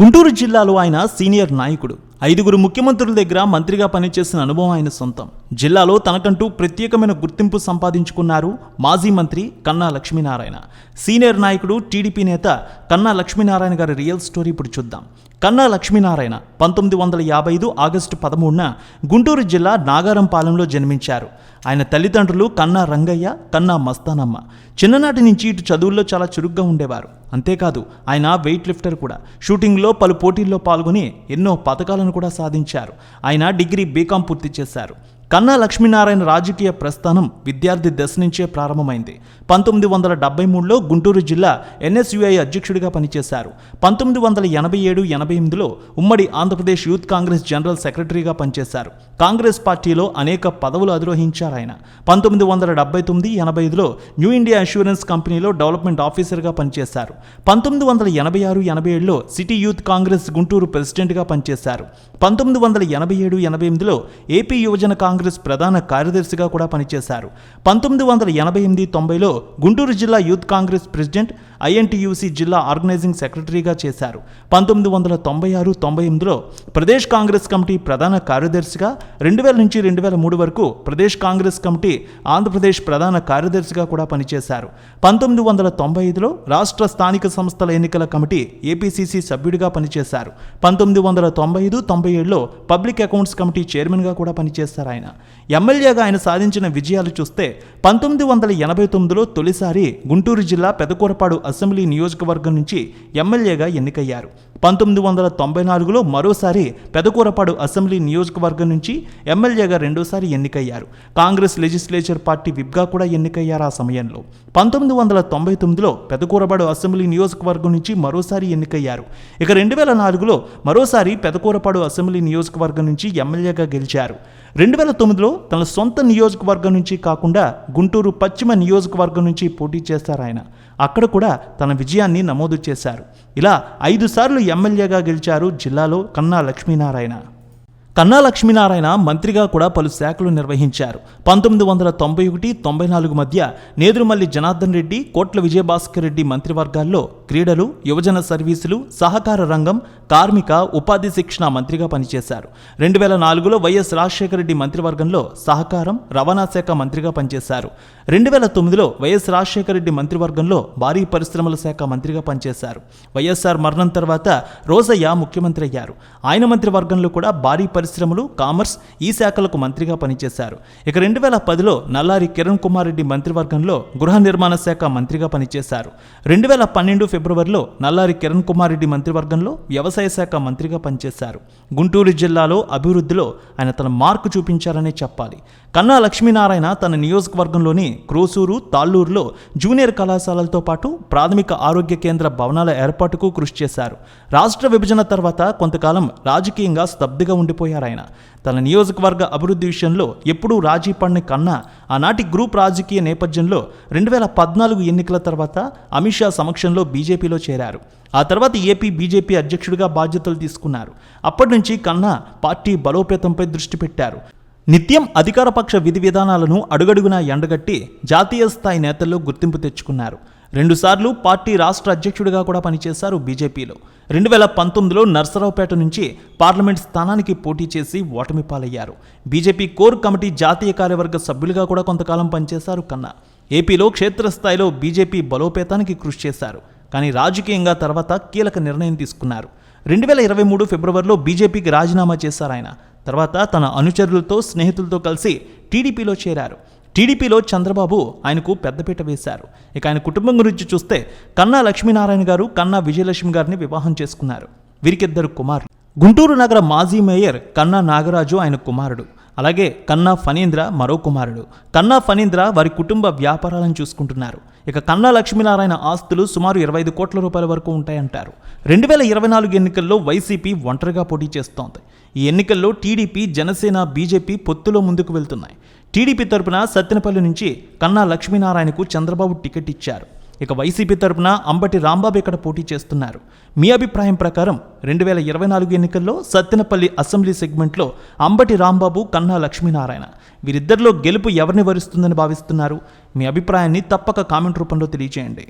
గుంటూరు జిల్లాలో ఆయన సీనియర్ నాయకుడు. ఐదుగురు ముఖ్యమంత్రుల దగ్గర మంత్రిగా పనిచేసిన అనుభవం ఆయన సొంతం. జిల్లాలో తనకంటూ ప్రత్యేకమైన గుర్తింపు సంపాదించుకున్నారు మాజీ మంత్రి కన్నా లక్ష్మీనారాయణ. సీనియర్ నాయకుడు టీడీపీ నేత కన్నా లక్ష్మీనారాయణ గారి రియల్ స్టోరీ ఇప్పుడు చూద్దాం. కన్నా లక్ష్మీనారాయణ పంతొమ్మిది వందల యాభై ఐదు ఆగస్టు పదమూడున గుంటూరు జిల్లా నాగారంపాలెంలో జన్మించారు. ఆయన తల్లిదండ్రులు కన్నా రంగయ్య కన్నా మస్తానమ్మ. చిన్ననాటి నుంచి ఇటు చదువుల్లో చాలా చురుగ్గా ఉండేవారు. అంతేకాదు ఆయన వెయిట్ లిఫ్టర్ కూడా. షూటింగ్లో పలు పోటీల్లో పాల్గొని ఎన్నో పథకాలను కూడా సాధించారు. ఆయన డిగ్రీ బీకాం పూర్తి చేశారు. కన్నా లక్ష్మీనారాయణ రాజకీయ ప్రస్థానం విద్యార్థి దశ నుంచే ప్రారంభమైంది. పంతొమ్మిది వందల డెబ్బై మూడులో గుంటూరు జిల్లా ఎన్ఎస్యుఐ అధ్యక్షుడిగా పనిచేశారు. పంతొమ్మిది వందల ఎనభై ఏడు ఎనభై ఎనిమిదిలో ఉమ్మడి ఆంధ్రప్రదేశ్ యూత్ కాంగ్రెస్ జనరల్ సెక్రటరీగా పనిచేశారు. కాంగ్రెస్ పార్టీలో అనేక పదవులు అధిరోహించారు ఆయన. పంతొమ్మిది వందల డెబ్బై తొమ్మిది ఎనభై ఐదులో న్యూ ఇండియా ఇన్సూరెన్స్ కంపెనీలో డెవలప్మెంట్ ఆఫీసర్గా పనిచేశారు. పంతొమ్మిది వందల ఎనభై ఆరు ఎనభై ఏడులో సిటీ యూత్ కాంగ్రెస్ గుంటూరు ప్రెసిడెంట్గా పనిచేశారు. పంతొమ్మిది వందల ఎనభై ఏడు ఎనభై ఎనిమిదిలో ఏపీ యువజన కాంగ్రెస్ కాంగ్రెస్ ప్రధాన కార్యదర్శిగా కూడా పనిచేశారు. పంతొమ్మిది వందల ఎనభై ఎనిమిది తొంభైలో గుంటూరు జిల్లా యూత్ కాంగ్రెస్ ప్రెసిడెంట్ ఐఎన్టీయూసీ జిల్లా ఆర్గనైజింగ్ సెక్రటరీగా చేశారు. పంతొమ్మిది వందల తొంభై ఆరు తొంభై ఎనిమిదిలో ప్రదేశ్ కాంగ్రెస్ కమిటీ ప్రధాన కార్యదర్శిగా రెండు వేల నుంచి రెండు వేల మూడు వరకు ప్రదేశ్ కాంగ్రెస్ కమిటీ ఆంధ్రప్రదేశ్ ప్రధాన కార్యదర్శిగా కూడా పనిచేశారు. పంతొమ్మిది వందల తొంభై ఐదులో రాష్ట్ర స్థానిక సంస్థల ఎన్నికల కమిటీ ఏపీసీసీ సభ్యుడిగా పనిచేశారు. పంతొమ్మిది వందల తొంభై ఐదు తొంభై ఏడులో పబ్లిక్ అకౌంట్స్ కమిటీ చైర్మన్గా కూడా పనిచేశారు ఆయన. ఆయన. ఎమ్మెల్యేగా ఆయన సాధించిన విజయాలు చూస్తే పంతొమ్మిది వందల ఎనభై తొమ్మిదిలో తొలిసారి గుంటూరు జిల్లా పెదకూరపాడు అసెంబ్లీ నియోజకవర్గం నుంచి ఎమ్మెల్యేగా ఎన్నికయ్యారు. పంతొమ్మిది వందల తొంభై నాలుగులో మరోసారి పెదకూరపాడు అసెంబ్లీ నియోజకవర్గం నుంచి ఎమ్మెల్యేగా రెండోసారి ఎన్నికయ్యారు. కాంగ్రెస్ లెజిస్లేచర్ పార్టీ విప్గా కూడా ఎన్నికయ్యారు ఆ సమయంలో. పంతొమ్మిది వందల తొంభై తొమ్మిదిలో పెదకూరపాడు అసెంబ్లీ నియోజకవర్గం నుంచి మరోసారి ఎన్నికయ్యారు. ఇక రెండు వేల నాలుగులో మరోసారి పెదకూరపాడు అసెంబ్లీ నియోజకవర్గం నుంచి ఎమ్మెల్యేగా గెలిచారు. రెండు వేల తొమ్మిదిలో తన సొంత నియోజకవర్గం నుంచి కాకుండా గుంటూరు పశ్చిమ నియోజకవర్గం నుంచి పోటీ చేశారు ఆయన. అక్కడ కూడా తన విజయాన్ని నమోదు చేశారు. ఇలా ఐదు సార్లు ఎమ్మెల్యేగా గెలిచారు జిల్లాలో కన్నా లక్ష్మీనారాయణ. కన్నా లక్ష్మీనారాయణ మంత్రిగా కూడా పలు శాఖలు నిర్వహించారు. పంతొమ్మిది వందల తొంభై ఒకటి తొంభై నాలుగు మధ్య నేదురుమల్లి జనార్దన్ రెడ్డి కోట్ల విజయభాస్కర్ రెడ్డి మంత్రివర్గాల్లో క్రీడలు యువజన సర్వీసులు సహకార రంగం కార్మిక ఉపాధి శిక్షణ మంత్రిగా పనిచేశారు. రెండు వేల నాలుగులో వైఎస్ రాజశేఖర రెడ్డి మంత్రివర్గంలో సహకారం రవాణా శాఖ మంత్రిగా పనిచేశారు. రెండు వేల తొమ్మిదిలో వైఎస్ రాజశేఖర రెడ్డి మంత్రివర్గంలో భారీ పరిశ్రమల శాఖ మంత్రిగా పనిచేశారు. వైఎస్ఆర్ మరణం తర్వాత రోజయ్య ముఖ్యమంత్రి అయ్యారు. ఆయన మంత్రివర్గంలో కూడా భారీ పరిశ్రమలు కామర్స్ ఈ శాఖలకు మంత్రిగా పనిచేశారు. ఇక రెండు వేల పదిలో నల్లారి కిరణ్ కుమార్ రెడ్డి మంత్రివర్గంలో గృహ నిర్మాణ శాఖ మంత్రిగా పనిచేశారు. రెండు వేల పన్నెండు ఫిబ్రవరిలో నల్లారి కిరణ్ కుమార్ రెడ్డి మంత్రివర్గంలో వ్యవసాయ శాఖ మంత్రిగా పనిచేశారు. గుంటూరు జిల్లాలో అభివృద్ధిలో ఆయన తన మార్కు చూపించారనే చెప్పాలి. కన్నా లక్ష్మీనారాయణ తన నియోజకవర్గంలోని క్రోసూరు తాళ్ళూరులో జూనియర్ కళాశాలలతో పాటు ప్రాథమిక ఆరోగ్య కేంద్ర భవనాల ఏర్పాటుకు కృషి చేశారు. రాష్ట్ర విభజన తర్వాత కొంతకాలం రాజకీయంగా స్తబ్దిగా ఉండిపోయారు. ఆయన తన నియోజకవర్గ అభివృద్ధి విషయంలో ఎప్పుడూ రాజీ పడిన కన్నా ఆనాటి గ్రూప్ రాజకీయ నేపథ్యంలో రెండు వేల పద్నాలుగు ఎన్నికల తర్వాత అమిత్ షా సమక్షంలో బీజేపీలో చేరారు. ఆ తర్వాత ఏపీ బీజేపీ అధ్యక్షుడిగా బాధ్యతలు తీసుకున్నారు. అప్పటి నుంచి కన్నా పార్టీ బలోపేతంపై దృష్టి పెట్టారు. నిత్యం అధికారపక్ష విధి విధానాలను అడుగడుగునా ఎండగట్టి జాతీయ స్థాయి నేతల్లో గుర్తింపు తెచ్చుకున్నారు. రెండుసార్లు పార్టీ రాష్ట్ర అధ్యక్షుడిగా కూడా పనిచేశారు బీజేపీలో. రెండు వేల పంతొమ్మిదిలో నర్సరావుపేట నుంచి పార్లమెంట్ స్థానానికి పోటీ చేసి ఓటమి పాలయ్యారు. బీజేపీ కోర్ కమిటీ జాతీయ కార్యవర్గ సభ్యులుగా కూడా కొంతకాలం పనిచేశారు కన్నా. ఏపీలో క్షేత్రస్థాయిలో బీజేపీ బలోపేతానికి కృషి చేశారు. కానీ రాజకీయంగా తర్వాత కీలక నిర్ణయం తీసుకున్నారు. రెండు వేల ఇరవై మూడు ఫిబ్రవరిలో బీజేపీకి రాజీనామా చేశారు ఆయన. తర్వాత తన అనుచరులతో స్నేహితులతో కలిసి టీడీపీలో చేరారు. టీడీపీలో చంద్రబాబు ఆయనకు పెద్దపీట వేశారు. ఇక ఆయన కుటుంబం గురించి చూస్తే కన్నా లక్ష్మీనారాయణ గారు కన్నా విజయలక్ష్మి గారిని వివాహం చేసుకున్నారు. వీరికిద్దరు కుమారులు. గుంటూరు నగర మాజీ మేయర్ కన్నా నాగరాజు ఆయన కుమారుడు. అలాగే కన్నా ఫణీంద్ర మరో కుమారుడు. కన్నా ఫణీంద్ర వారి కుటుంబ వ్యాపారాలను చూసుకుంటున్నారు. ఇక కన్నా లక్ష్మీనారాయణ ఆస్తులు సుమారు ఇరవై ఐదు కోట్ల రూపాయల వరకు ఉంటాయంటారు. రెండు వేల ఇరవై నాలుగు ఎన్నికల్లో వైసీపీ ఒంటరిగా పోటీ చేస్తోంది. ఈ ఎన్నికల్లో టీడీపీ జనసేన బీజేపీ పొత్తులో ముందుకు వెళ్తున్నాయి. టీడీపీ తరపున సత్తెనపల్లి నుంచి కన్నా లక్ష్మీనారాయణకు చంద్రబాబు టికెట్ ఇచ్చారు. ఇక వైసీపీ తరపున అంబటి రాంబాబు ఇక్కడ పోటీ చేస్తున్నారు. మీ అభిప్రాయం ప్రకారం రెండు వేల ఇరవై నాలుగు ఎన్నికల్లో సత్తెనపల్లి అసెంబ్లీ సెగ్మెంట్లో అంబటి రాంబాబు కన్నా లక్ష్మీనారాయణ. వీరిద్దరిలో గెలుపు ఎవరిని వరిస్తుందని భావిస్తున్నారు? మీ అభిప్రాయాన్ని తప్పక కామెంట్ రూపంలో తెలియజేయండి.